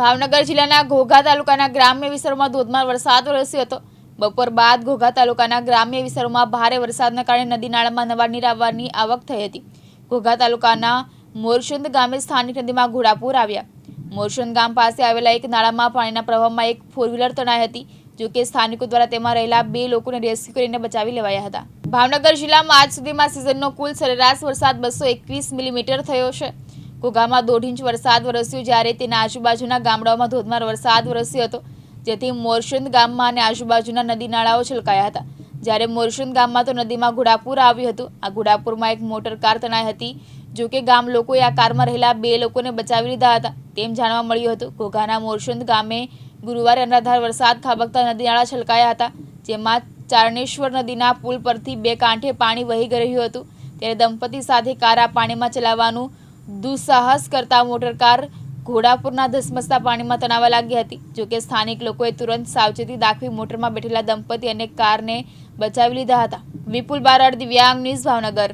ભાવનગર જિલ્લાના ઘોઘા તાલુકાના ગ્રામ્ય વિસ્તારોમાં ધોધમાર વરસાદ વરસ્યો હતો. બપોર બાદ ઘોઘા તાલુકાના ગ્રામ્ય વિસ્તારોમાં ભારે વરસાદના કારણે નદી નાળામાં નવા નીર આવવાની આવક થઈ હતી. ઘોઘા તાલુકાના મોરસુંદ ગામે સ્થાનિક નદીમાં ઘોડાપૂર આવ્યા. મોરચંદ ગામ પાસે આવેલા એક નાળામાં પાણીના પ્રવાહમાં એક ફોર વ્હીલર તણાઈ હતી, જો કે સ્થાનિકો દ્વારા તેમાં રહેલા બે લોકોને રેસ્ક્યુ કરીને બચાવી લેવાયા હતા. ભાવનગર જિલ્લામાં આજ સુધીમાં સિઝનનો કુલ સરેરાશ વરસાદ બસો એકવીસ મિલીમીટર થયો છે. ઘોઘામાં દોઢ ઇંચ વરસાદ વરસ્યો જ્યારે તેના આજુબાજુના ગામડાઓમાં ધોધમાર વરસાદ વરસ્યો હતો. જેથી મોરસુંદ ગામમાં અને આજુબાજુના નદી નાળાઓ છલકાયા હતા. જ્યારે મોરચંદ ગામમાં તો નદીમાં ઘોડાપુર આવ્યું હતું. આ ઘોડાપુરમાં એક મોટર કાર તણાઈ હતી. જો કે ગામ લોકોએ આ કારમાં રહેલા બે લોકોને બચાવી લીધા હતા. તેમ જાણવા મળ્યું હતું. ઘોઘાના મોરસુંદ ગામે ગુરુવારે અનરાધાર વરસાદ ખાબકતા નદી નાળા છલકાયા હતા, જેમાં ચારણેશ્વર નદીના પુલ પરથી બે કાંઠે પાણી વહી રહ્યું હતું. ત્યારે દંપતી સાથે કાર પાણીમાં ચલાવવાનું દુસ્સાહસ કરતા મોટર કાર ઘોડાપુરના ધસમસતા પાણીમાં તણાવા લાગી હતી. જોકે સ્થાનિક લોકોએ તુરંત સાવચેતી દાખવી મોટરમાં બેઠેલા દંપતી અને કારને બચાવી લીધા હતા. વિપુલ બારડ, દિવ્યાંગ ન્યૂઝ ભાવનગર.